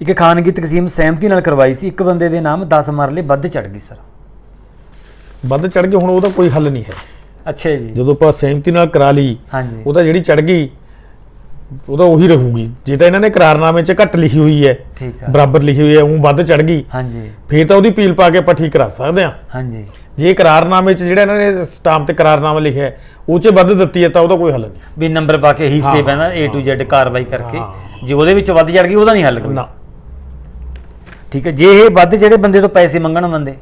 ਇੱਕ ਖਾਨਗੀ ਤਕਸੀਮ ਸਹਿਮਤੀ ਨਾਲ ਕਰਵਾਈ ਸੀ। ਇੱਕ ਬੰਦੇ ਦੇ ਨਾਮ 10 ਮਰਲੇ ਵੱਧ ਚੜ ਗਈ ਸਰ। ਵੱਧ ਚੜ ਕੇ ਹੁਣ ਉਹਦਾ ਕੋਈ ਹੱਲ ਨਹੀਂ ਹੈ। ਅੱਛਾ ਜੀ। ਜਦੋਂ ਆਪਾਂ ਸਹਿਮਤੀ ਨਾਲ ਕਰਾ ਲਈ ਹਾਂਜੀ। ਉਹਦਾ ਜਿਹੜੀ ਚੜ ਗਈ ਉਹਦਾ ਉਹੀ ਰਹੂਗੀ। ਜੇ ਤਾਂ ਇਹਨਾਂ ਨੇ ਕਰਾਰਨਾਮੇ 'ਚ ਘੱਟ ਲਿਖੀ ਹੋਈ ਹੈ ਠੀਕ ਆ। ਬਰਾਬਰ ਲਿਖੀ ਹੋਈ ਹੈ ਉਹ ਵੱਧ ਚੜ ਗਈ ਹਾਂਜੀ। ਫੇਰ ਤਾਂ ਉਹਦੀ ਅਪੀਲ ਪਾ ਕੇ ਆਪਾਂ ਠੀਕ ਕਰਾ ਸਕਦੇ ਹਾਂ। ਹਾਂਜੀ। ਜੇ ਕਰਾਰਨਾਮੇ 'ਚ ਜਿਹੜਾ ਇਹਨਾਂ ਨੇ ਸਟਾਂਪ ਤੇ ਕਰਾਰਨਾਮਾ ਲਿਖਿਆ ਹੈ, ਉਹ 'ਚ ਵੱਧ ਦਿੱਤੀ ਹੈ ਤਾਂ ਉਹਦਾ ਕੋਈ ਹੱਲ ਨਹੀਂ। ਵੀ ਨੰਬਰ ਪਾ ਕੇ ਹਿੱਸੇ ਹਾਂ, ਪੈਂਦਾ A to Z ਕਾਰਵਾਈ ਕਰਕੇ। ਹਾਂ। ਜੇ ਉਹਦੇ ਵਿੱਚ ਵੱਧ ਚੜ ਗਈ ਉਹਦਾ ਨਹੀਂ ਹੱਲ ਕੋਈ ਨਾ। ਠੀਕ ਹੈ ਜੇ ਇਹ ਵੱਧ ਜਿਹੜੇ ਬੰਦੇ ਤੋਂ ਪੈਸੇ ਮੰਗਣ ਬੰਦੇ।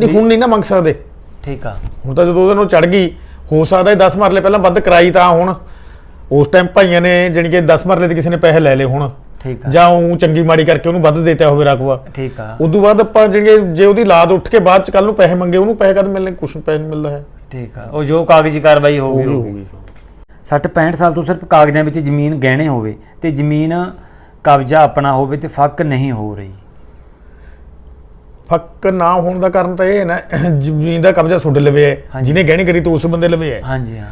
ਨਹੀਂ ਹੁਣ ਨਹੀਂ ਨਾ ਮੰਗ ਸਕਦੇ। ਠੀਕ ਆ। ਹੁਣ ਤਾਂ ਜਦੋਂ ਉਹਦੇ ਨੂੰ ਚੜ ਗਈ ਹੋ ਸਕਦਾ ਇਹ 10 ਮਰਲੇ ਪਹਿਲਾਂ ਵੱਧ ਕਰਾਈ ਤਾਂ ਹੁਣ। ਉਸ ਟਾਈਮ ਭਾਈਆਂ ਨੇ ਜਾਣੀ ਕਿ 10 ਮਰਲੇ ਤੇ ਕਿਸੇ ਨੇ ਪੈਸੇ ਲੈ ਲਏ ਹੁਣ। ਠੀਕ ਆ। ਜਾਂ ਉਹ ਚੰਗੀ ਮਾੜੀ ਕਰਕੇ ਉਹਨੂੰ ਵੱਧ ਦੇਤਾ ਹੋਵੇ ਰਕਬਾ। ਠੀਕ ਆ। ਉਦੋਂ ਬਾਅਦ ਆਪਾਂ ਜਿਹੜੇ ਜੇ ਉਹਦੀ ਲਾਦ ਉੱਠ ਕੇ ਬਾਅਦ ਚ ਕੱਲ ਨੂੰ ਪੈਸੇ ਮੰਗੇ ਉਹਨੂੰ ਪੈਸੇ ਕਦ ਮਿਲਣੇ? ਕੁਛ ਪੈਸੇ ਨਹੀਂ ਮਿਲਦਾ ਹੈ। ਠੀਕ ਆ। ਉਹ ਜੋ ਕਾਗਜ਼ੀ ਕਾਰਵਾਈ ਹੋਊਗੀ ਹੋਊਗੀ 60 65 ਸਾਲ ਤੋਂ ਸਿਰਫ ਕਾਗਜ਼ਾਂ ਵਿੱਚ ਜ਼ਮੀਨ ਗਹਿਣੇ ਹੋਵੇ ਤੇ ਜ਼ਮੀਨ ਕਬਜ਼ਾ ਆਪਣਾ ਹੋਵੇ ਤੇ ਫੱਕ ਨਹੀਂ ਹੋ ਰਹੀ। ਫੱਕ ਨਾ ਹੋਣ ਦਾ ਕਾਰਨ ਤਾਂ ਇਹ ਹੈ ਨਾ ਜ਼ਮੀਨ ਦਾ ਕਬਜ਼ਾ ਤੁਹਾਡੇ ਲਵੇ ਹੈ। ਜਿਹਨੇ ਗਹਿਣੀ ਕਰੀ ਤਾਂ ਉਸ ਬੰਦੇ ਲਵੇ ਹੈ। ਹਾਂਜੀ ਹਾਂ।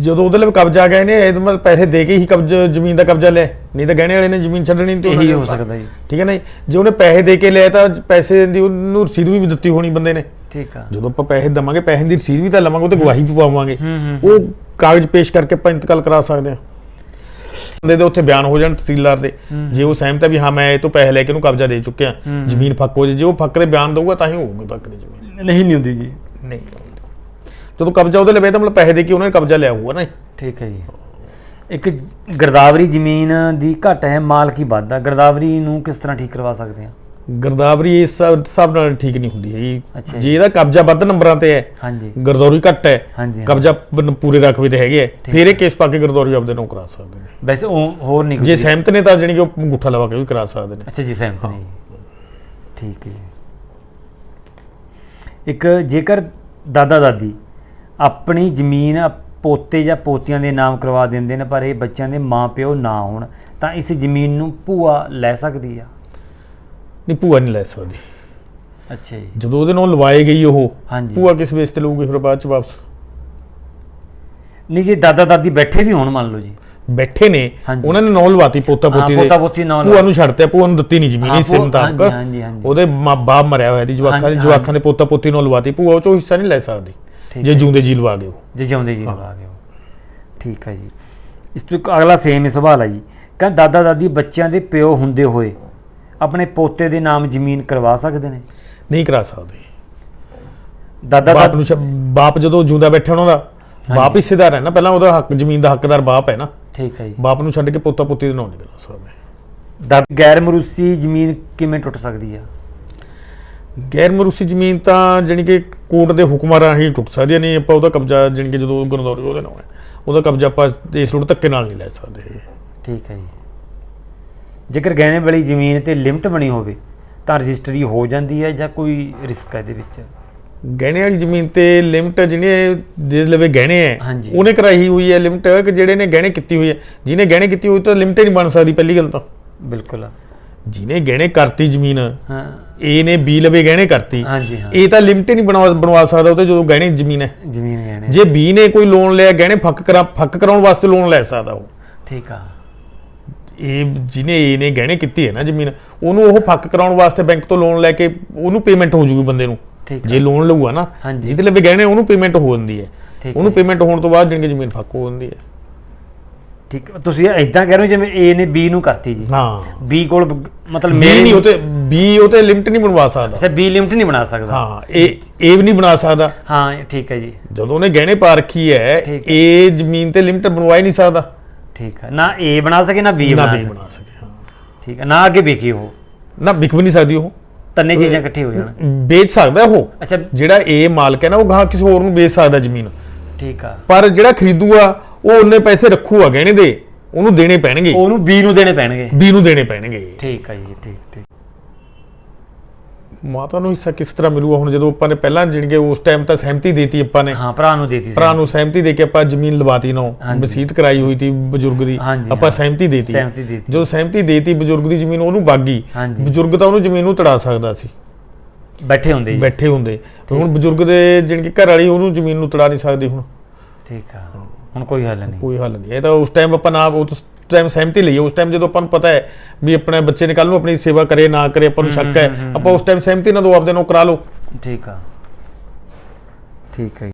ਜਦੋਂ ਉਹਦੇ ਲਵੇ ਕਬਜ਼ਾ ਗਿਆ ਇਹਨੇ ਇਹਦੇ ਮਤਲਬ ਪੈਸੇ ਦੇ ਕੇ ਹੀ ਕਬਜ਼ਾ ਜ਼ਮੀਨ ਦਾ ਕਬਜ਼ਾ ਲਿਆ। ਨਹੀਂ ਤਾਂ ਗਹਿਣੇ ਵਾਲੇ ਨੇ ਜ਼ਮੀਨ ਛੱਡਣੀ ਤੇ ਇਹੀ ਹੋ ਸਕਦਾ ਜੀ। ਠੀਕ ਹੈ ਨਾ ਜੀ? ਉਹਨੇ ਪੈਸੇ ਦੇ ਕੇ ਲਿਆ ਤਾਂ ਪੈਸੇ ਦੀ ਉਹਨੂੰ ਰਸੀਦ ਵੀ ਦਿੱਤੀ ਹੋਣੀ ਬੰਦੇ ਨੇ। ਠੀਕ ਆ। ਜਦੋਂ ਆਪਾਂ ਪੈਸੇ ਦਵਾਂਗੇ ਪੈਸੇ ਦੀ ਰਸੀਦ ਵੀ ਤਾਂ ਲਵਾਂਗੇ ਉਹ ਤੇ ਗਵਾਹੀ ਵੀ ਪਾਵਾਂਗੇ। ਉਹ ਕਾਗਜ਼ ਪੇਸ਼ ਕਰਕੇ ਆਪਾਂ ਇੰਤਕਾਲ ਕਰਾ ਸਕਦੇ ਹਾਂ। ਬੰਦੇ ਦੇ ਉੱਥੇ ਬਿਆਨ ਹੋ ਜਾਣ ਤਹਿਸੀਲਦਾਰ ਦੇ। ਜੇ ਉਹ ਸਹਿਮਤ ਹੈ ਵੀ ਹਾਂ ਮੈਂ ਇਹ ਤੋਂ ਪੈਸੇ ਲੈ ਕੇ ਉਹਨੂੰ ਕਬਜ਼ਾ ਦੇ ਚੁੱਕਿਆ। ਜ਼ਮੀਨ ਫੱਕ ਹੋ ਜੇ ਜੇ ਉਹ ਫੱਕ ਦੇ ਬਿਆਨ ਦਊਗਾ ਤਾਂ ਹੀ ਹੋਊਗੀ ਫੱਕ ਦੀ ਜ਼ਮੀਨ। ਨਹੀਂ ਨਹੀਂ ਹੁੰਦੀ ਜੀ। ਨਹੀਂ ਜਦੋਂ ਕਬਜ਼ਾ ਉਹਦੇ ਲਵੇ ਤਾਂ ਮਤਲਬ ਪੈਸੇ ਦੇ ਕੇ ਉਹਨੇ ਕਬਜ਼ਾ ਲਿਆ ਹੋਊਗਾ ਨਾ ਠੀਕ ਹੈ ਜੀ। ਇੱਕ ਗਰਦਾਵਰੀ ਜ਼ਮੀਨ ਦੀ ਘਟ ਹੈ ਮਾਲਕੀ ਵੱਧ ਗਰਦਾਵਰੀ ਨੂੰ ਕਿਸ ਤਰ੍ਹਾਂ ਠੀਕ ਕਰਵਾ ਸਕਦੇ ਆ? ਗਰਦਾਵਰੀ ਇਸ ਹਿਸਾਬ ਨਾਲ ਠੀਕ ਨਹੀਂ ਹੁੰਦੀ ਹੈਗੀ। ਜੇ ਇਹਦਾ ਕਬਜ਼ਾ ਵੱਧ ਨੰਬਰਾਂ ਤੇ ਹੈ ਹਾਂਜੀ। ਗਰਦੌਰੀ ਘੱਟ ਹੈ। ਕਬਜ਼ਾ ਪੂਰੇ ਰਕਬੇ ਤੇ ਹੈਗੇ ਫਿਰ ਇਹ ਕੇਸ ਪਾ ਕੇ ਗਰਦੌਰੀ ਆਪਦੇ ਨੂੰ ਕਰਾ ਸਕਦੇ ਨੇ। ਵੈਸੇ ਉਹ ਹੋਰ ਨਹੀਂ ਜੇ ਸਹਿਮਤ ਨੇ ਤਾਂ ਜਾਣੀ ਕਿ ਉਹ ਅੰਗੂਠਾ ਲਵਾ ਕੇ ਵੀ ਕਰਾ ਸਕਦੇ ਨੇ। ਅੱਛਾ ਜੀ ਸਹਿਮਤ ਨਹੀਂ ਠੀਕ ਹੈ ਇੱਕ ਜੇਕਰ ਦਾਦਾ ਦਾਦੀ ਆਪਣੀ ਜ਼ਮੀਨ ਪੋਤੇ ਜਾਂ ਪੋਤੀਆਂ ਦੇ ਨਾਮ ਕਰਵਾ ਦਿੰਦੇ ਨੇ ਪਰ ਇਹ ਬੱਚਿਆਂ ਦੇ ਮਾਪਿਓ ਨਾ ਹੋਣ ਤਾਂ ਇਸ ਜ਼ਮੀਨ ਨੂੰ ਭੂਆ ਲੈ ਸਕਦੀ ਆ। ਨਹੀਂ ਭੂਆ ਨਹੀਂ ਲੈ ਸਕਦੀ। ਅੱਛਾ ਜੀ। ਜਦੋਂ ਉਹਦੇ ਨਾਲ ਲਵਾਏ ਗਈ ਉਹ ਹਾਂਜੀ। ਭੂਆ ਕਿਸ ਬੇਸ ਤੇ ਲਊਗੀ ਫਿਰ ਬਾਅਦ ਚ ਵਾਪਸ? ਨਹੀਂ ਜੇ ਦਾਦਾ ਦਾਦੀ ਬੈਠੇ ਵੀ ਹੋਣ ਮੰਨ ਲਓ ਜੀ। ਬੈਠੇ ਨੇ ਹਾਂਜੀ। ਉਹਨਾਂ ਨੇ ਨੌ ਲਵਾਤੀ ਪੋਤਾ ਹਾਂ, ਪੋਤੀ ਦੇ। ਪੋਤਾ ਪੋਤੀ ਨੌ ਭੂਆ ਨੂੰ ਛੱਡਤੇ ਭੂਆ ਨੂੰ ਦਿੱਤੀ ਨਹੀਂ ਜ਼ਮੀਨ ਹਾਂ, ਇਸ ਭੂਆ- ਮੁਤਾਬਕ ਹਾਂਜੀ, ਹਾਂਜੀ, ਹਾਂਜੀ। ਉਹਦੇ ਮਾਂ ਬਾਪ ਮਰਿਆ ਹੋਇਆ ਦੀ ਜਵਾਖਾਂ ਹਾਂਜੀ, ਦੇ ਜਵਾਖਾਂ ਦੇ ਪੋਤਾ ਪੋਤੀ ਨੂੰ ਲਵਾਤੀ ਭੂਆ ਉਹ ਚੋਂ ਹਿੱਸਾ ਨਹੀਂ ਲੈ ਸਕਦੀ ਠੀਕ ਜੇ ਹੈ। ਜੂੰਦੇ ਜੀ ਲਵਾ ਗਏ ਉਹ। ਜੇ ਜਿਉਂਦੇ ਜੀ ਲਗਾ ਹੋ ਠੀਕ ਹੈ ਜੀ। ਇਸ ਤੋਂ ਇੱਕ ਅਗਲਾ ਸੇਮ ਹੀ ਸਵਾਲ ਹੈ ਜੀ। ਕਹਿੰਦਾ ਦਾਦਾ ਦਾਦੀ ਬੱਚਿਆਂ ਦੇ ਪਿਓ ਹੁੰਦੇ ਹੋਏ ਆਪਣੇ ਪੋਤੇ ਦੇ ਨਾਮ ਜ਼ਮੀਨ ਕਰਵਾ ਸਕਦੇ ਨੇ? ਨਹੀਂ ਕਰਾ ਸਕਦੇ। ਦਾਦਾ ਬਾਪ ਨੂੰ ਬਾਪ ਜਦੋਂ ਜੂੰਦਾ ਬੈਠਾ ਉਹਨਾਂ ਦਾ ਬਾਪ ਹਿੱਸੇਦਾਰ ਹੈ ਨਾ ਪਹਿਲਾਂ ਉਹਦਾ ਹੱਕ ਜ਼ਮੀਨ ਦਾ ਹੱਕਦਾਰ ਬਾਪ ਹੈ ਨਾ। ਠੀਕ ਹੈ ਜੀ। ਬਾਪ ਨੂੰ ਛੱਡ ਕੇ ਪੋਤਾ ਪੋਤੀ ਦੇ ਨਾਂ ਨਹੀਂ ਕਰਾ ਸਕਦੇ। ਦਾ ਗੈਰ ਮਰੂਸੀ ਜ਼ਮੀਨ ਕਿਵੇਂ ਟੁੱਟ ਸਕਦੀ ਆ? ਗੈਰ ਮਰੂਸੀ ਜ਼ਮੀਨ ਤਾਂ ਜਾਣੀ ਕਿ ਕੋਰਟ ਦੇ ਹੁਕਮਾਂ ਰਾਹੀਂ ਟੁੱਟ ਸਕਦੀ ਹੈ ਨਹੀਂ ਆਪਾਂ ਉਹਦਾ ਕਬਜ਼ਾ ਜਾਣੀ ਕਿ ਜਦੋਂ ਗੁਰਦੌਰੀ ਉਹਦੇ ਨਾਲ ਹੈ ਉਹਦਾ ਕਬਜ਼ਾ ਆਪਾਂ ਇਸ ਲੋੜ ਧੱਕੇ ਨਾਲ ਨਹੀਂ ਲੈ ਸਕਦੇ। ਹੈਗੇ। ਠੀਕ ਹੈ ਜੀ। ਜੇਕਰ ਗਹਿਣੇ ਵਾਲੀ ਜ਼ਮੀਨ ਤੇ ਲਿਮਟ ਬਣੀ ਹੋਵੇ ਤਾਂ ਰਜਿਸਟਰੀ ਹੋ ਜਾਂਦੀ ਹੈ ਜਾਂ ਕੋਈ ਰਿਸਕ ਹੈ ਇਹਦੇ ਵਿੱਚ? ਗਹਿਣੇ ਵਾਲੀ ਜ਼ਮੀਨ ਤੇ ਲਿਮਟ ਜਿਹਨੇ ਦੇ ਲਵੇ ਗਹਿਣੇ ਹੈ ਹਾਂਜੀ। ਉਹਨੇ ਕਰਾਈ ਹੋਈ ਹੈ ਲਿਮਟ ਕਿ ਜਿਹੜੇ ਨੇ ਗਹਿਣੇ ਕੀਤੀ ਹੋਈ ਹੈ। ਜਿਹਨੇ ਗਹਿਣੇ ਕੀਤੀ ਹੋਈ ਤਾਂ ਲਿਮਟ ਹੀ ਨਹੀਂ ਬਣ ਸਕਦੀ ਪਹਿਲੀ ਗੱਲ ਤਾਂ। ਬਿਲਕੁਲ। ਜਿਹਨੇ ਗਹਿਣੇ ਕਰਤੀ ਜ਼ਮੀਨ ਹਾਂ। ਏ ਨੇ ਬੀ ਲਵੇ ਗਹਿਣੇ ਕਰਤੀ ਹਾਂਜੀ ਹਾਂ। ਇਹ ਤਾਂ ਲਿਮਟ ਹੀ ਨਹੀਂ ਬਣਵਾ ਬਣਵਾ ਸਕਦਾ ਉਹ ਤੇ ਜਦੋਂ ਗਹਿਣੇ ਜ਼ਮੀਨ ਹੈ। ਜ਼ਮੀਨ ਗਹਿਣੇ। ਜੇ ਬੀ ਨੇ ਕੋਈ ਲੋਨ ਲਿਆ ਗਹਿਣੇ ਫੱਕ ਕਰਾ ਫੱਕ ਕਰਾਉਣ ਵਾਸਤੇ ਲੋਨ ਲੈ ਸਕਦਾ ਉਹ। ਠੀਕ ਆ। ਇਹ ਜਿਹਨੇ ਏ ਨੇ ਗਹਿਣੇ ਕੀਤੀ ਹੈ ਨਾ ਜ਼ਮੀਨ ਉਹਨੂੰ ਉਹ ਫੱਕ ਕਰਾਉਣ ਵਾਸਤੇ ਬੈਂਕ ਤੋਂ ਲੋਨ ਲੈ ਕੇ ਉਹਨੂੰ ਪੇਮੈਂਟ ਹੋ ਜੂਗੀ ਬੰਦੇ ਨੂੰ। ਜੇ ਲੋਨ ਲਊਗਾ ਨਾ। ਜਿਹਦੇ ਲਈ ਗਹਿਣੇ ਉਹਨੂੰ ਪੇਮੈਂਟ ਹੋ ਜਾਂਦੀ ਹੈ। ਉਹਨੂੰ ਪੇਮੈਂਟ ਹੋਣ ਤੋਂ ਬਾਅਦ ਕਿ ਜ਼ਮੀਨ ਫੱਕ ਹੋ ਜਾਂਦੀ ਹੈ। ਠੀਕ ਤੁਸੀਂ ਇਦਾਂ ਕਹਿ ਰਹੇ ਹੋ ਜਿਵੇਂ A ਨੇ B ਨੂੰ ਕਰਤੀ ਜੀ। ਹਾਂ। B ਕੋਲ ਮਤਲਬ ਮੇਰੇ ਨਹੀਂ ਉਤੇ ਬੀ ਉਤੇ ਲਿਮਟ ਨਹੀਂ ਬਣਵਾ ਸਕਦਾ। ਅੱਛਾ B ਲਿਮਟ ਨਹੀਂ ਬਣਾ ਸਕਦਾ। ਹਾਂ ਇਹ ਇਹ ਵੀ ਨਹੀਂ ਬਣਾ ਸਕਦਾ। ਹਾਂ ਇਹ ਠੀਕ ਹੈ ਜੀ। ਜਦੋਂ ਉਹਨੇ ਗਹਿਣੇ ਪਾ ਰੱਖੀ ਹੈ ਇਹ ਜ਼ਮੀਨ ਤੇ ਲਿਮਟ ਬਣਵਾ ਹੀ ਨਹੀਂ ਸਕਦਾ। ਠੀਕ ਹੈ। ਨਾ A ਬਣਾ ਸਕੇ ਨਾ B ਨਾ ਬਣਾ ਵੀ ਸਕੇ। ਬਣਾ ਸਕੇ ਹਾਂ। ਠੀਕ ਹੈ। ਨਾ ਅੱਗੇ ਵਿਕੀ ਉਹ। ਨਾ ਵਿਕ ਵੀ ਨਹੀਂ ਸਕਦੀ ਉਹ। ਤੰਨੇ ਚੀਜ਼ਾਂ ਇਕੱਠੀ ਹੋ ਜਾਣ। ਵੇਚ ਸਕਦਾ ਉਹ। ਅੱਛਾ। ਜਿਹੜਾ ਇਹ ਮਾਲਕ ਹੈ ਨਾ ਉਹ ਗਾਹ ਕਿਸੇ ਹੋਰ ਨੂੰ ਵੇਚ ਸਕਦਾ ਜ਼ਮੀਨ। ਠੀਕ ਆ। ਪਰ ਜਿਹੜਾ ਖਰੀਦੂਗਾ ਉਹ ਉਹਨੇ ਪੈਸੇ ਰੱਖੂਗਾ ਗਹਿਣੇ ਦੇ। ਉਹਨੂੰ ਦੇਣੇ ਪੈਣਗੇ। ਉਹਨੂੰ B ਨੂੰ ਦੇਣੇ ਪੈਣਗੇ। ਬੀ ਨੂੰ ਦੇਣੇ ਪੈਣਗੇ। ਠੀਕ ਆ ਜੀ ਠੀਕ ਠੀਕ। ਮਾਤਾ ਨੂੰ ਹਿੱਸਾ ਕਿਸ ਤਰ੍ਹਾਂ ਮਿਲੂਗਾ? ਹੁਣ ਜਦੋਂ ਆਪਾਂ ਨੇ ਪਹਿਲਾਂ ਜਿਹੜੀ ਉਸ ਟਾਈਮ ਤਾਂ ਸਹਿਮਤੀ ਦੇਤੀ ਆਪਾਂ ਨੇ। ਹਾਂ ਭਰਾ ਨੂੰ ਦੇਤੀ ਸੀ। ਭਰਾ ਨੂੰ ਸਹਿਮਤੀ ਦੇ ਕੇ ਆਪਾਂ ਜ਼ਮੀਨ ਲਵਾਤੀ ਨੋ ਹਾਂਜੀ। ਵਸੀਅਤ ਕਰਾਈ ਹੋਈ ਸੀ ਬਜ਼ੁਰਗ ਦੀ। ਆਪਾਂ। ਸਹਿਮਤੀ ਦੇਤੀ। ਸਹਿਮਤੀ ਦੇਤੀ। ਜਦੋਂ ਸਹਿਮਤੀ ਦੇਤੀ ਬਜ਼ੁਰਗ ਦੀ ਜ਼ਮੀਨ ਉਹਨੂੰ ਬਾਗੀ। ਬਜ਼ੁਰਗ ਤਾਂ ਉਹਨੂੰ ਜ਼ਮੀਨ ਨੂੰ ਤੜਾ ਸਕਦਾ ਸੀ। ਬੈਠੇ ਹੁੰਦੇ ਜੀ। ਬੈਠੇ ਹੁੰਦੇ। ਹੁਣ ਬਜ਼ੁਰਗ ਦੇ ਜਿਹੜੀ ਘਰ ਵਾਲੀ ਉਹਨੂੰ ਜ਼ਮੀਨ ਨੂੰ ਤੜਾ ਨਹੀਂ ਸਕਦੀ ਹੁਣ। ਠੀਕ ਆ। ਹੁਣ ਕੋਈ ਹੱਲ ਨਹੀਂ। ਕੋਈ ਹੱਲ ਨਹੀਂ। ਇਹ ਤਾਂ ਉਸ ਟਾਈਮ ਆਪਾਂ ਨਾ ਉਹ ਟਾਈਮ ਸਹਿਮਤੀ ਲਈਏ ਉਸ ਟਾਈਮ ਜਦੋਂ ਆਪਾਂ ਨੂੰ ਪਤਾ ਹੈ ਵੀ ਆਪਣੇ ਬੱਚੇ ਨੇ ਕੱਲ ਨੂੰ ਆਪਣੀ ਸੇਵਾ ਕਰੇ ਨਾ ਕਰੇ ਆਪਾਂ ਨੂੰ ਸ਼ੱਕ ਹੈ ਆਪਾਂ ਉਸ ਟਾਈਮ ਸਹਿਮਤੀ ਨਾਲ ਦੋ ਆਪਦੇ ਨੂੰ ਕਰਾ ਲਓ। ਠੀਕ ਆ। ਠੀਕ ਹੈ।